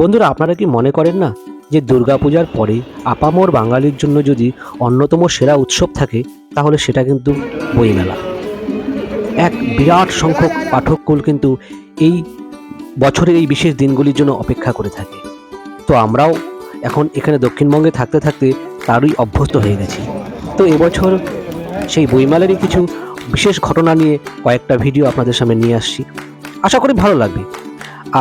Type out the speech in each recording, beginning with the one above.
বন্ধুরা, আপনারা কি মনে করেন না যে দুর্গাপূজার পরে আপামর বাঙালির জন্য যদি অন্যতম সেরা উৎসব থাকে, তাহলে সেটা কিন্তু বইমেলা। এক বিরাট সংখ্যক পাঠককুল কিন্তু এই বছরের এই বিশেষ দিনগুলির জন্য অপেক্ষা করে থাকে। তো আমরাও এখন এখানে দক্ষিণবঙ্গে থাকতে থাকতে তারই অভ্যস্ত হয়ে গেছি। তো এবছর সেই বইমেলারই কিছু বিশেষ ঘটনা নিয়ে কয়েকটা ভিডিও আপনাদের সামনে নিয়ে আসছি। আশা করি ভালো লাগবে।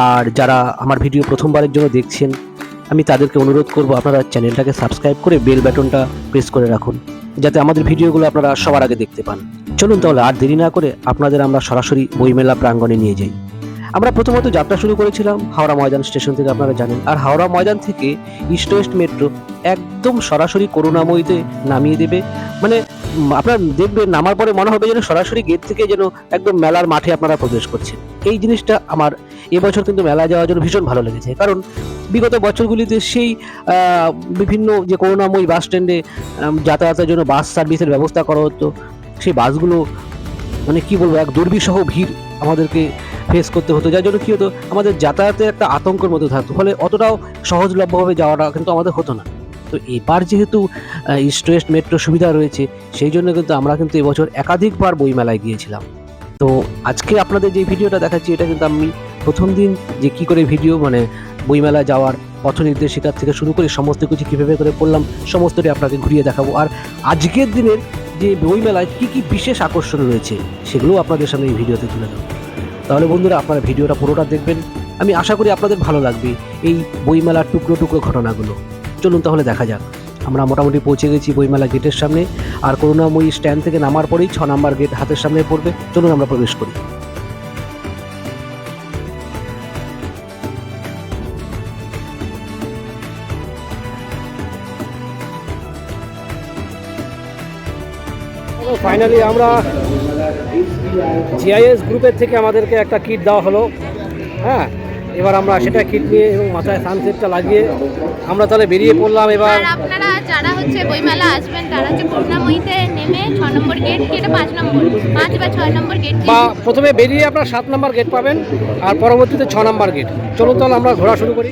আর যারা আমার ভিডিও প্রথমবারের জন্য দেখছেন, আমি তাদেরকে অনুরোধ করব আপনারা চ্যানেলটাকে সাবস্ক্রাইব করে বেল বাটনটা প্রেস করে রাখুন, যাতে আমাদের ভিডিওগুলো আপনারা সবার আগে দেখতে পান। চলুন তাহলে আর দেরি না করে আপনাদের আমরা সরাসরি বইমেলা প্রাঙ্গণে নিয়ে যাই। আমরা প্রথমত যাত্রা শুরু করেছিলাম হাওড়া ময়দান স্টেশন থেকে, আপনারা জানেন। আর হাওড়া ময়দান থেকে ইস্ট ওয়েস্ট মেট্রো একদম সরাসরি করুণাময়ীতে নামিয়ে দেবে। মানে আপনার দেখবেন নামার পরে মনে হবে যেন সরাসরি গেট থেকে যেন একদম মেলার মাঠে আপনারা প্রবেশ করছেন। এই জিনিসটা আমার এবছর কিন্তু মেলায় যাওয়ার জন্য ভীষণ ভালো লেগেছে। কারণ বিগত বছরগুলিতে সেই বিভিন্ন যে করুণাময়ী বাস স্ট্যান্ডে যাতায়াতের জন্য বাস সার্ভিসের ব্যবস্থা করা হতো। সেই বাসগুলো মানে কি বলব, এক দুর্বিসহ ভিড় আমাদেরকে ফেস করতে হতো। যার জন্য কি হতো, আমাদের যাতায়াতের একটা আতঙ্কের মতো থাকতো। ফলে অতটাও সহজলভ্যভাবে যাওয়াটা কিন্তু আমাদের হতো না। তো এবার যেহেতু ইস্ট ওয়েস্ট মেট্রো সুবিধা রয়েছে, সেই জন্য কিন্তু আমরা কিন্তু এবছর একাধিকবার বইমেলায় গিয়েছিলাম। তো আজকে আপনাদের যে ভিডিওটা দেখাচ্ছি, এটা কিন্তু আমি প্রথম দিন যে কি করে ভিডিও মানে বইমেলা যাওয়ার পথ নির্দেশিকার থেকে শুরু করে সমস্ত কিছু কীভাবে করে পড়লাম সমস্তটাই আপনাকে ঘুরিয়ে দেখাবো। আর আজকের দিনের যে বইমেলায় কী কী বিশেষ আকর্ষণ রয়েছে, সেগুলোও আপনাদের সামনে এই ভিডিওতে তুলে দেবো তাহলে বন্ধুরা, আপনারা ভিডিওটা পুরোটা দেখবেন। আমি আশা করি আপনাদের ভালো লাগবে এই বইমেলার টুকরো টুকরো ঘটনাগুলো। চলুন তাহলে দেখা যাক। আমরা মোটামুটি পৌঁছে গেছি বইমেলা গেটের সামনে। আর করুণাময়ী স্ট্যান্ড থেকে নামার পরেই ছ নাম্বার গেট হাতের সামনে পড়বে। চলুন আমরা প্রবেশ করি। ফাইনালি আমরা জিআইএস গ্রুপের থেকে আমাদেরকে একটা কিট দেওয়া হলো। হ্যাঁ এবার আমরা সেটা কিট নিয়ে এবং মাথায় সানসেটটা লাগিয়ে আমরা তাহলে বেরিয়ে পড়লাম এবার। আপনারা যারা হচ্ছে বইমেলা আসবেন তারা হচ্ছে করুণাময়ীতে নেমে ছ নম্বর গেট কি এটা পাঁচ নম্বর? পাঁচ বা ছয় নম্বর গেট বা প্রথমে বেরিয়ে আপনার সাত নম্বর গেট পাবেন আর পরবর্তীতে ছ নম্বর গেট চলুন তাহলে আমরা ঘোরা শুরু করি।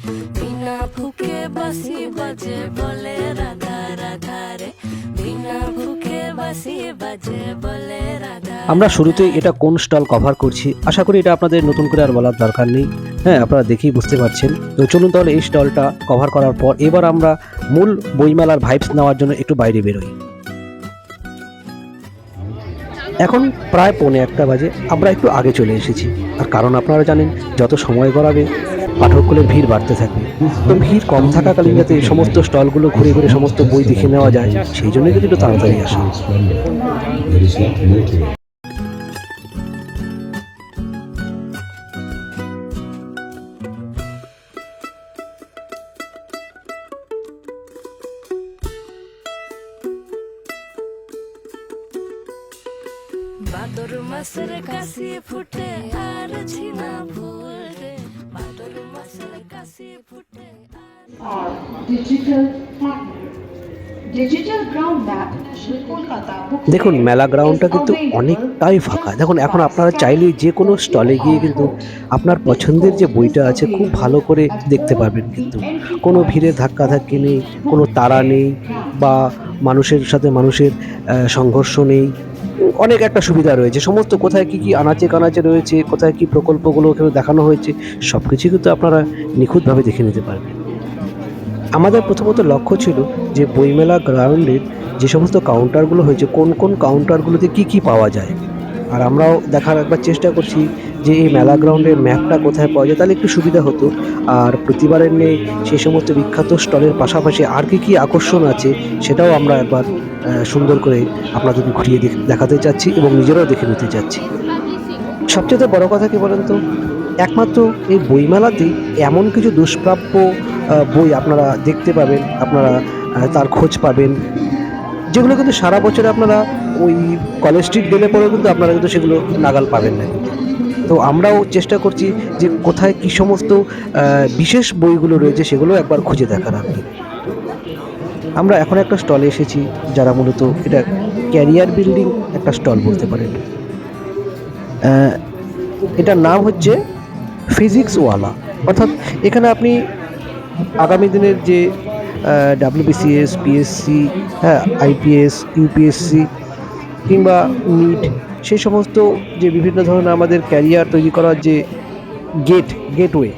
বাসি বাজে বলে রাধা রাধা রে বিনা ফুকে বাসি বাজে বলে রাধা আমরা শুরুতে এটা কোন স্টল কভার করছি? আশা করি এটা আপনাদের নতুন করে আর বলার দরকার নেই। হ্যাঁ আপনারা দেখেই বুঝতে পারছেন। তো চলুন তাহলে এই স্টলটা কভার করার পর এবার আমরা মূল বইমেলার ভাইবস নেওয়ার জন্য একটু বাইরে বেরোই। এখন প্রায় পৌনে একটা বাজে আমরা একটু আগে চলে এসেছি। আর কারণ আপনারা জানেন যত সময় গড়াবে পাঠকগুলোর ভিড় বাড়তে থাকবে তো ভিড় কম থাকাকালীন যাতে সমস্ত স্টলগুলো ঘুরে ঘুরে সমস্ত বই দেখে নেওয়া যায়, সেই জন্য কিন্তু একটু তাড়াতাড়ি আসা. বাদর মাসের ফুটে দেখুন মেলা গ্রাউন্ডটা কিন্তু অনেকটাই ফাঁকা। দেখুন এখন আপনারা চাইলে যে কোনো স্টলে গিয়ে কিন্তু আপনার পছন্দের যে বইটা আছে খুব ভালো করে দেখতে পারবেন কিন্তু। কোনো ভিড়ে ধাক্কাধাক্কি নেই কোনো তাড়া নেই বা মানুষের সাথে মানুষের সংঘর্ষ নেই। অনেক একটা সুবিধা রয়েছে। সমস্ত কোথায় কি কি আনাচে কানাচে রয়েছে কোথায় কি প্রকল্পগুলো দেখানো হয়েছে সব কিছু কিন্তু আপনারা নিখুঁতভাবে দেখে নিতে পারবেন। আমাদের প্রথমত লক্ষ্য ছিল যে বইমেলা গ্রাউন্ডের যে সমস্ত কাউন্টারগুলো হয়েছে, কোন কোন কাউন্টারগুলোতে কি কি পাওয়া যায়। আর আমরাও দেখার একবার চেষ্টা করছি যে এই মেলা গ্রাউন্ডের ম্যাপটা কোথায় পাওয়া যায়, তাহলে একটু সুবিধা হতো। আর প্রতিবারের নেই সেই সমস্ত বিখ্যাত স্টলের পাশাপাশি আর কি কি আকর্ষণ আছে, সেটাও আমরা একবার সুন্দর করে আপনাদের ঘুরিয়ে দেখ- দেখাতে চাচ্ছি এবং নিজেরাও দেখে নিতে চাচ্ছি। সবচেয়ে বড় কথা কি বলেন তো? একমাত্র এই বইমেলাতেই এমন কিছু দুষ্প্রাপ্য বই আপনারা দেখতে পাবেন, আপনারা তার খোঁজ পাবেন। যেগুলো কিন্তু সারা বছর আপনারা ওই কলেজ স্ট্রিট গেলে পরেও কিন্তু আপনারা কিন্তু সেগুলো নাগাল পাবেন না। তো আমরাও চেষ্টা করছি যে কোথায় কী সমস্ত বিশেষ বইগুলো রয়েছে সেগুলো একবার খুঁজে দেখার আপনি আমরা এখন একটা স্টলে এসেছি, যারা মূলত এটা ক্যারিয়ার বিল্ডিং একটা স্টল বলতে পারেন। এটার নাম হচ্ছে ফিজিক্স ওয়ালা অর্থাৎ এখানে আপনি আগামী দিনের যে ডাব্লিউবিসিএস পিএসসি হ্যাঁ আইপিএস ইউপিএসসি কিংবা নিট সেই সমস্ত যে বিভিন্ন ধরনের আমাদের ক্যারিয়ার তৈরি করার যে গেট গেটওয়ে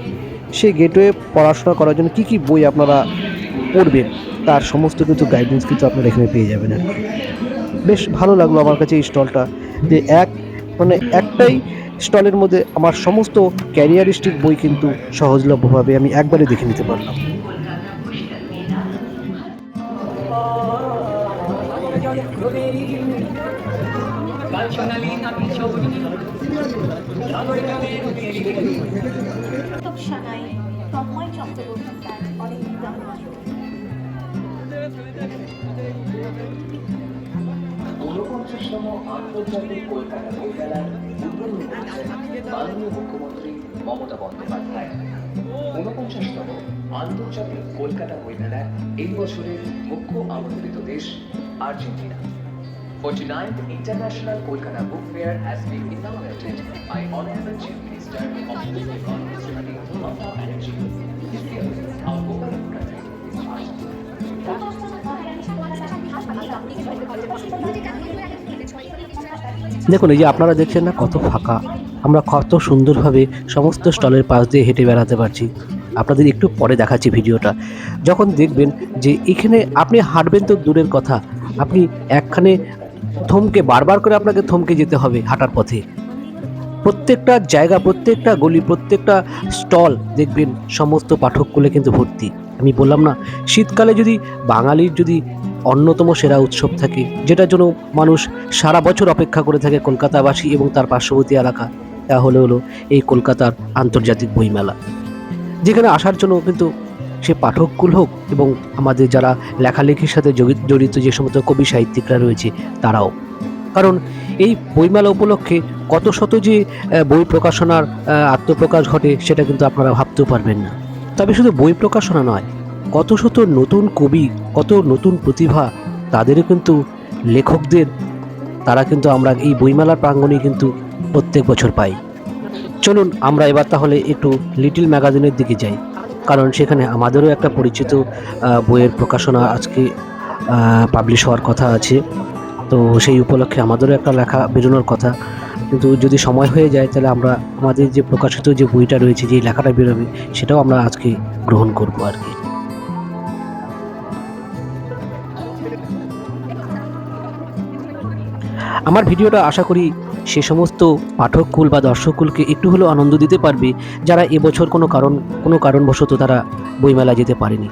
সেই গেটওয়ে পড়াশোনা করার জন্য কী কী বই আপনারা পড়বেন? তার সমস্ত কিন্তু গাইডেন্স কিন্তু আপনারা এখানে পেয়ে যাবেন আর বেশ ভালো লাগল আমার কাছে এই স্টলটা যে এক মানে একটাই স্টলের মধ্যে আমার সমস্ত ক্যারিয়ারিস্টিক বই কিন্তু সহজলভ্যভাবে আমি একবারে দেখে নিতে পারলাম। ঊনপঞ্চাশতম আন্তর্জাতিক কলকাতা বইমেলার মাননীয় মুখ্যমন্ত্রী মমতা বন্দ্যোপাধ্যায় ঊনপঞ্চাশতম আন্তর্জাতিক কলকাতা বইমেলার এই বছরের মুখ্য আমন্ত্রিত দেশ Argentina 49th International Kolkata Book Fair has been inaugurated by Honorable Chief Minister of the Economic Study, Mamata Banerjee. This year, our vocal country is Argentina. দেখুন, এই যে আপনারা দেখছেন না, কত ফাঁকা। আমরা কত সুন্দরভাবে সমস্ত স্টলের পাশ দিয়ে হেঁটে বেড়াতে পারছি। আপনাদের একটু পরে দেখাচ্ছি ভিডিওটা। যখন দেখবেন যে এখানে আপনি হাঁটবেন তো দূরের কথা, আপনি একখানে থমকে, বারবার করে আপনাকে থমকে যেতে হবে হাঁটার পথে। প্রত্যেকটা জায়গা, প্রত্যেকটা গলি, প্রত্যেকটা স্টল দেখবেন সমস্ত পাঠকগুলো কিন্তু ভর্তি। আমি বললাম না, শীতকালে যদি বাঙালির যদি অন্যতম সেরা উৎসব থাকে, যেটার জন্য মানুষ সারা বছর অপেক্ষা করে থাকে কলকাতাবাসী এবং তার পার্শ্ববর্তী এলাকা। তা হলো হলো এই কলকাতার আন্তর্জাতিক বইমেলা। যেখানে আসার জন্য কিন্তু সে পাঠককুল হোক এবং আমাদের যারা লেখালেখির সাথে জড়ি- জড়িত যে সমস্ত কবি সাহিত্যিকরা রয়েছে, তারাও। কারণ এই বইমেলা উপলক্ষে কত শত যে বই প্রকাশনার আত্মপ্রকাশ ঘটে, সেটা কিন্তু আপনারা ভাবতেও পারবেন না। তবে শুধু বই প্রকাশনা নয় কত শত নতুন কবি, কত নতুন প্রতিভা, তাদেরও কিন্তু লেখকদের, তারা কিন্তু আমরা এই বইমেলার প্রাঙ্গণে কিন্তু প্রত্যেক বছর পাই। চলুন আমরা এবার তাহলে একটু লিটিল ম্যাগাজিনের দিকে যাই, কারণ সেখানে আমাদেরও একটা পরিচিত বইয়ের প্রকাশনা আজকে পাবলিশ হওয়ার কথা আছে। তো সেই উপলক্ষে আমাদেরও একটা লেখা বেরোনোর কথা। কিন্তু যদি সময় হয়ে যায়, তাহলে আমরা আমাদের যে প্রকাশিত যে বইটা রয়েছে, যে লেখাটা বেরোবে, সেটাও আমরা আজকে গ্রহণ করব আর কি। আমার ভিডিওটা আশা করি সে সমস্ত পাঠককুল বা দর্শককুলকে একটু হলেও আনন্দ দিতে পারবে, যারা এবছর কোনো কারণ, কোনো কারণবশত তারা বইমেলা যেতে পারেনি।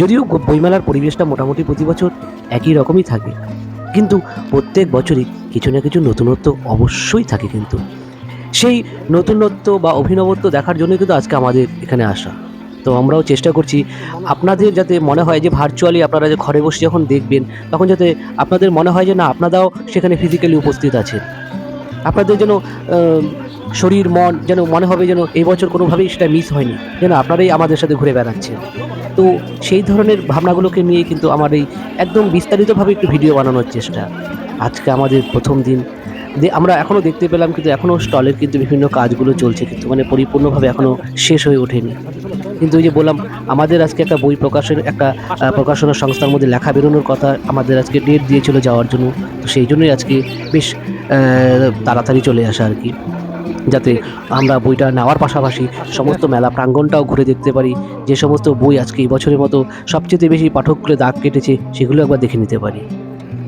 যদিও বইমেলার পরিবেশটা মোটামুটি প্রতি বছর একই রকমই থাকে, কিন্তু প্রত্যেক বছরই কিছু না কিছু নতুনত্ব অবশ্যই থাকে কিন্তু। সেই নতুনত্ব বা অভিনবত্ব দেখার জন্য কিন্তু আজকে আমাদের এখানে আসা। তো আমরাও চেষ্টা করছি আপনাদের যাতে মনে হয় যে ভার্চুয়ালি আপনারা যে ঘরে বসে যখন দেখবেন, তখন যাতে আপনাদের মনে হয় যে না, আপনারাও সেখানে ফিজিক্যালি উপস্থিত আছেন। আপনাদের যেন শরীর, মন যেন মনে হবে যেন এই বছর কোনোভাবেই সেটা মিস হয়নি, যেন আপনারাই আমাদের সাথে ঘুরে বেড়াচ্ছেন। তো সেই ধরনের ভাবনাগুলোকে নিয়ে কিন্তু আমার এই একদম বিস্তারিতভাবে একটু ভিডিও বানানোর চেষ্টা। আজকে আমাদের প্রথম দিন। আমরা এখনও দেখতে পেলাম কিন্তু এখনও স্টলের কিন্তু বিভিন্ন কাজগুলো চলছে কিন্তু মানে পরিপূর্ণভাবে এখনও শেষ হয়ে ওঠেনি। কিন্তু ওই যে বললাম, আমাদের আজকে একটা বই প্রকাশের একটা প্রকাশনা সংস্থার মধ্যে লেখা বেরোনোর কথা আমাদের আজকে ডেট দিয়েছিল যাওয়ার জন্য। তো সেই জন্যই আজকে বেশ তাড়াতাড়ি চলে আসা আর কি। যাতে আমরা বইটা নেওয়ার পাশাপাশি সমস্ত মেলা প্রাঙ্গণটাও ঘুরে দেখতে পারি। যে সমস্ত বই আজকে এই বছরের মতো সবচেয়ে বেশি পাঠকগুলো দাগ কেটেছে, সেগুলো একবার দেখে নিতে পারি।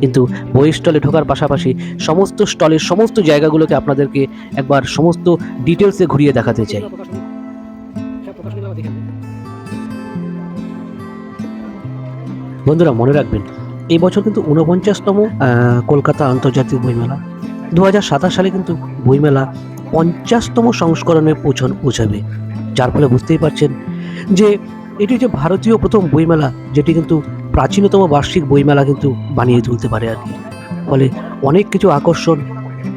কিন্তু বই স্টলে ঢোকার পাশাপাশি সমস্ত স্টলের সমস্ত জায়গাগুলোকে আপনাদেরকে একবার সমস্ত ডিটেলসে ঘুরিয়ে দেখাতে চাই। বন্ধুরা মনে রাখবেন, এই বছর কিন্তু ঊনপঞ্চাশতম কলকাতা আন্তর্জাতিক বইমেলা। দু হাজার সাতাশ সালে কিন্তু বইমেলা পঞ্চাশতম সংস্করণে পৌঁছন, পৌঁছাবে। যার ফলে বুঝতেই পারছেন যে, এটি যে ভারতীয় প্রথম বইমেলা, যেটি কিন্তু প্রাচীনতম বার্ষিক বইমেলা কিন্তু বানিয়ে তুলতে পারে আর কি। ফলে অনেক কিছু আকর্ষণ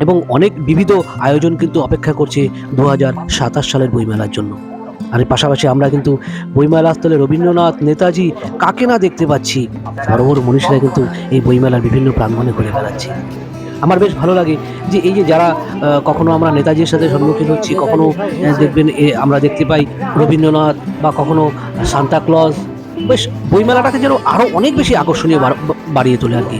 এবং অনেক বিবিধ আয়োজন কিন্তু অপেক্ষা করছে দু হাজার সাতাশ সালের বইমেলার জন্য। আর পাশাপাশি আমরা কিন্তু বইমেলা স্থলে রবীন্দ্রনাথ নেতাজি কাকে না দেখতে পাচ্ছি? বড় মনীষীরা কিন্তু এই বইমেলার বিভিন্ন প্রাঙ্গণে ঘুরে বেড়াচ্ছে। আমার বেশ ভালো লাগে যে এই যে যারা কখনো আমরা নেতাজির সাথে সম্মুখীন হচ্ছি, কখনো দেখবেন আমরা দেখতে পাই রবীন্দ্রনাথ বা কখনো সান্তা ক্লজ। বেশ, বইমেলাটাকে যেন আরও অনেক বেশি আকর্ষণীয় বাড়িয়ে তোলে আর কি।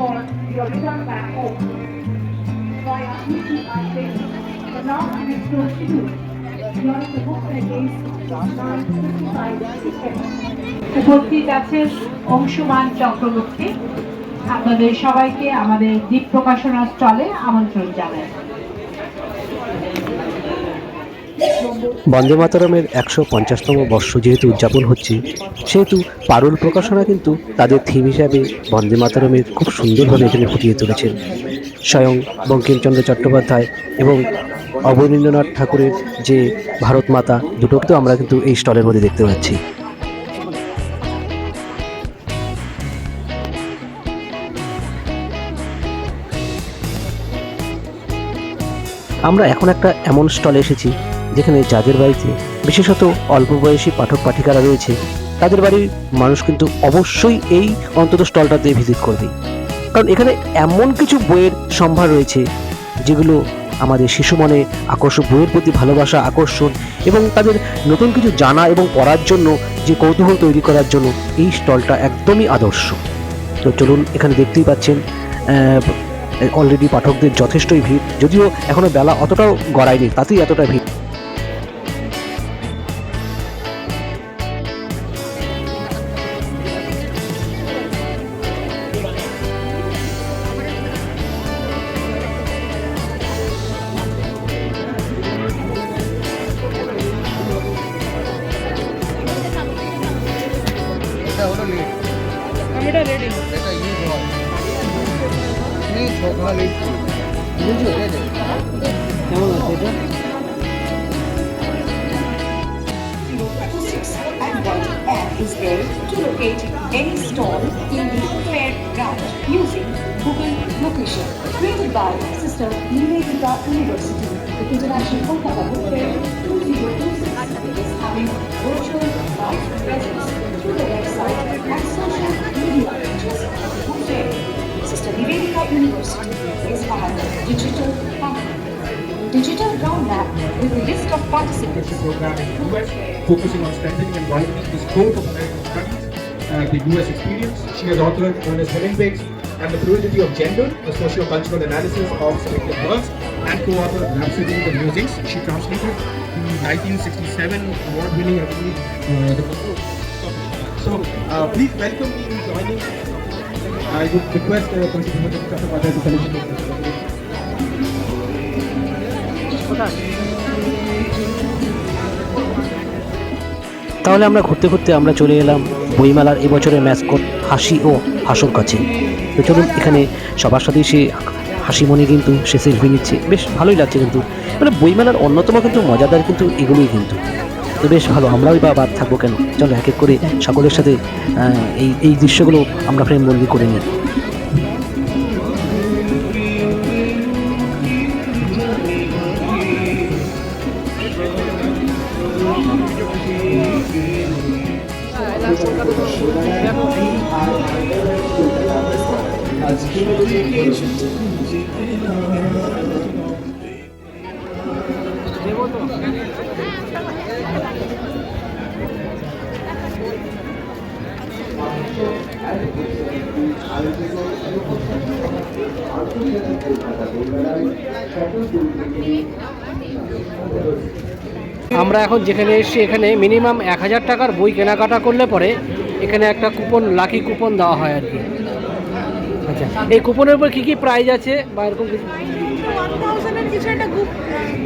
ticket for your return back home via UPI payment. The now metro schedule. Join the book package nine fifty-five উপস্থিত আছেন অংশুমান চক্রবর্তী আপনাদের সবাইকে আমাদের দ্বীপ প্রকাশনা স্টলে আমন্ত্রণ জানাই বন্দে মাতরমের একশো পঞ্চাশতম বর্ষ যেহেতু উদযাপন হচ্ছে, সেহেতু পারুল প্রকাশনা কিন্তু তাদের থিম হিসাবে বন্দে মাতরমের খুব সুন্দরভাবে এখানে ফুটিয়ে তুলেছেন। স্বয়ং বঙ্কিমচন্দ্র চট্টোপাধ্যায় এবং অবনীন্দ্রনাথ ঠাকুরের যে ভারত মাতা, দুটোকে তো আমরা কিন্তু এই স্টলের মধ্যে দেখতে পাচ্ছি। আমরা এখন একটা এমন স্টলে এসেছি যেখানে যাদের বাড়িতে বিশেষত অল্প বয়সী পাঠক পাঠিকারা রয়েছে, তাদের বাড়ির মানুষ কিন্তু অবশ্যই এই অন্তত স্টলটাতে ভিজিট করবে। কারণ এখানে এমন কিছু বইয়ের সম্ভার রয়েছে, যেগুলো আমাদের শিশু মনে আকর্ষণ বইয়ের প্রতি ভালোবাসা, আকর্ষণ এবং তাদের নতুন কিছু জানা এবং পড়ার জন্য যে কৌতূহল তৈরি করার জন্য এই স্টলটা একদমই আদর্শ। তো চলুন, এখানে দেখতেই পাচ্ছেন অলরেডি পাঠকদের যথেষ্টই ভিড়, যদিও এখনও বেলা অতটাও গড়ায়নি, তাতেই এতটা ভিড়। And what app is there to locate any stall in the fair ground using Google location. Created by Sister University, the International Kolkata Book Fair 2026 is having virtual live presence through the website and social media pages of the book. Nivedita University is our digital. Digital Ground Map with a list of participants. program in the US, focusing on strengthening and widening the scope of American studies, uh, the US experience. She has authored Ernest Hemingway's and the Fluidity of Gender, a socio-cultural analysis of selected works, and co-authored Rhapsody of the Musings. She translated the 1967 award-winning, uh, the So, uh, please welcome me in joining I would request uh, Principal Chattopadhyay to finish. তাহলে আমরা ঘুরতে ঘুরতে আমরা চলে এলাম বইমেলার এবছরের mascot হাসি ও হাসুর কাছে। তো চলুন এখানে সবার সাথেই সে হাসিমণি কিন্তু সে সেলফি নিচ্ছে। বেশ ভালোই লাগছে কিন্তু। মানে বইমেলার অন্যতম কিন্তু মজাদার কিন্তু এগুলোই কিন্তু। তো বেশ ভালো, আমরাও বা বাদ থাকব কেন? চলো এক এক করে সকলের সাথে এই এই দৃশ্যগুলো আমরা ফ্রেম বন্দি করে নিই। আমরা এখন যেখানে এসেছি এখানে মিনিমাম এক হাজার টাকার বই কেনাকাটা করলে পরে এখানে একটা কুপন লাকি কুপন দেওয়া হয় আর কি। আচ্ছা এই কুপনের উপর কী কী প্রাইজ আছে বা এরকম কিছু? কিছু একটা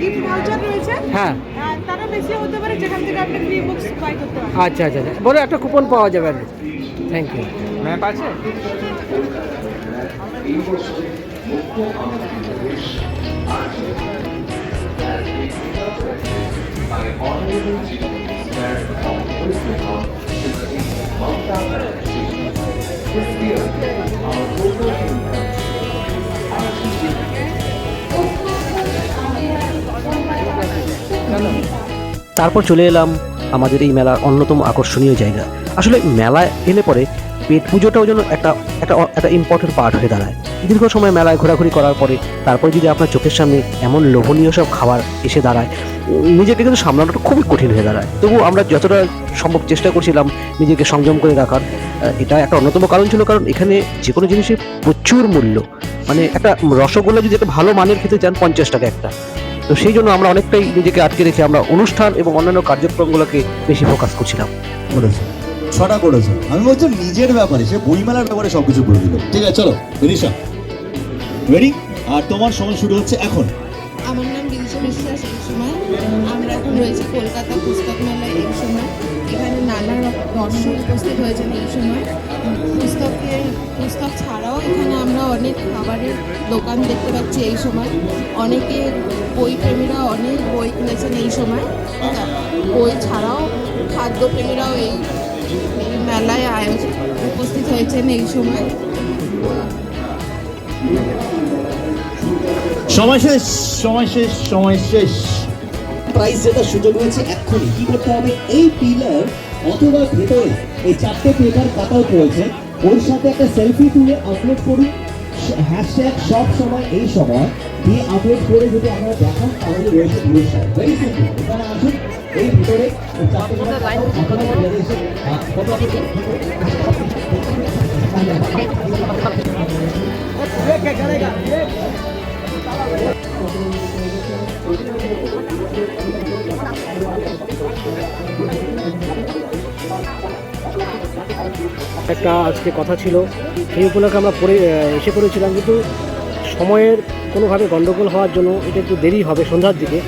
গিফট ভাউচার রয়েছে। হ্যাঁ। আর বেশি হতে পারে যেখান থেকে আপনি ফ্রি বুকস বাই করতে পারেন আচ্ছা আচ্ছা আচ্ছা। বলে একটা কুপন পাওয়া যাবে আর কি। থ্যাংক ইউ ম্যাপ আছে? তারপর চলে এলাম আমাদের এই মেলার অন্যতম আকর্ষণীয় জায়গা। আসলে মেলায় এলে পরে পেট পুজোটাও যেন একটা একটা একটা ইম্পর্টেন্ট পার্ট হয়ে দাঁড়ায়। দীর্ঘ সময় মেলায় ঘোরাঘুরি করার পরে, তারপরে যদি আপনার চোখের সামনে এমন লোভনীয় সব খাবার এসে দাঁড়ায়, নিজেকে কিন্তু সামলানোটা খুবই কঠিন হয়ে দাঁড়ায়। তবু আমরা যতটা সম্ভব চেষ্টা করছিলাম নিজেকে সংযম করে রাখার এটা একটা অন্যতম কারণ ছিল, কারণ এখানে যে কোনো জিনিসের প্রচুর মূল্য। মানে একটা রসগোল্লা যদি একটা ভালো মানের খেতে চান, পঞ্চাশ টাকা একটা। তো সেই জন্য আমরা অনেকটাই নিজেকে আটকে রেখে আমরা অনুষ্ঠান এবং অন্যান্য কার্যক্রমগুলোকে বেশি ফোকাস করছিলাম। বলেছে ছটা করেছে। আমি বলছি নিজের ব্যাপারে সে বইমেলার ব্যাপারে সবকিছু বলে দিল। ঠিক আছে চলো রিশা। রেডি আর তোমার সময় শুরু হচ্ছে এখন। আমার নাম রিশা বিশ্বাস এই সময় আমরা এখন রয়েছি কলকাতা পুস্তক মেলায় এই সময়। এখানে নানা দর্শক উপস্থিত হয়েছেন এই সময়। পুস্তকের পুস্তক ছাড়াও এখানে আমরা অনেক খাবারের দোকান দেখতে পাচ্ছি এই সময়। অনেকে বই প্রেমীরা অনেক বই কিনেছেন এই সময়। বই ছাড়াও খাদ্যপ্রেমীরাও এই এই মেলায় আয়োজন উপস্থিত হয়েছেন এই সময়। সময় শেষ সময় শেষ সময় শেষ। প্রাইস জেতার সুযোগ রয়েছে এক্ষুনি কি করতে হবে? এই পিলার অথবা ভেতরে এই চারটে পেপার কাট আউট রয়েছে। ওর সাথে একটা সেলফি তুলে আপলোড করুন। হ্যাশট্যাগ সব সময় এই সময় দিয়ে আপলোড করে যদি আমরা দেখান, তাহলে রয়েছে পুরস্কার ভেরি সিম্পল এখানে আসুন, এই ভিতরে একটা আজকে কথা ছিল। সেই উপলক্ষে আমরা পড়ে এসে পড়েছিলাম, কিন্তু সময়ের কোনোভাবে গণ্ডগোল হওয়ার জন্য এটা একটু দেরি হবে সন্ধ্যার দিকে।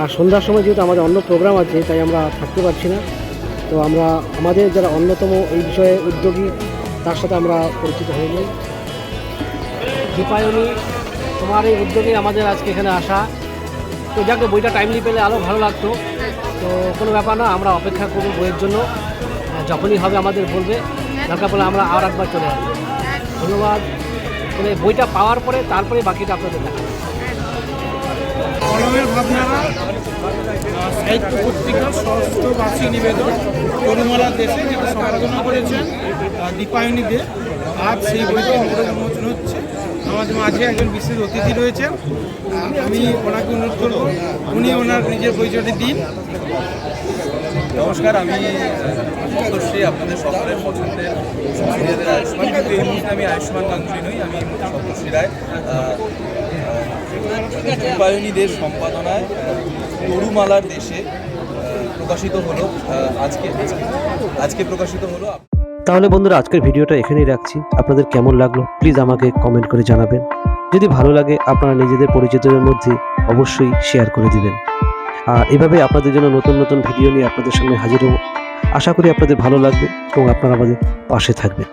আর সন্ধ্যার সময় যেহেতু আমাদের অন্য প্রোগ্রাম আছে, তাই আমরা থাকতে পারছি না। তো আমরা, আমাদের যারা অন্যতম এই বিষয়ে উদ্যোগী, তার সাথে আমরা পরিচিত হয়ে যাই দীপায়নী, তোমার এই উদ্যোগে আমাদের আজকে এখানে আসা। তো যাকে বইটা টাইমলি পেলে আরও ভালো লাগতো। তো কোনো ব্যাপার না, আমরা অপেক্ষা করব বইয়ের জন্য। যখনই হবে আমাদের বলবে, দরকার পড়লে আমরা আর একবার চলে আসব। ধন্যবাদ। মানে বইটা পাওয়ার পরে তারপরে বাকিটা আপনাদের দেখা ভাবনারা, সাহিত্য ষষ্ঠ বার্ষিক নিবেদন দেশে যেটা সম্পাদনা করেছেন দীপায়নী দে, আজ সেই বইটি উন্মোচন হচ্ছে। আমাদের মাঝে একজন বিশেষ অতিথি রয়েছে আমি ওনাকে অনুরোধ করব, উনি ওনার নিজের পরিচয়টি দিন। নমস্কার, আমি সপ্তর্ষি আপনাদের সকলের পছন্দের আয়ুষ্মান। কিন্তু এই মুহূর্তে আমি আয়ুষ্মান গাঙ্গুলি নই, আমি সপ্তর্ষি রায়। রূপায়ণীদের সম্পাদনায় তরুমালার দেশে প্রকাশিত হলো আজকে আজকে প্রকাশিত হলো। তাহলে বন্ধুরা, আজকের ভিডিওটা এখানেই রাখছি। আপনাদের কেমন লাগল প্লিজ আমাকে কমেন্ট করে জানাবেন। যদি ভালো লাগে, আপনারা নিজেদের পরিচিতদের মধ্যে অবশ্যই শেয়ার করে দিবেন। আর এভাবে আপনাদের জন্য নতুন নতুন ভিডিও নিয়ে আপনাদের সামনে হাজির হব। আশা করি আপনাদের ভালো লাগবে এবং আপনারা আমাদের পাশে থাকবেন।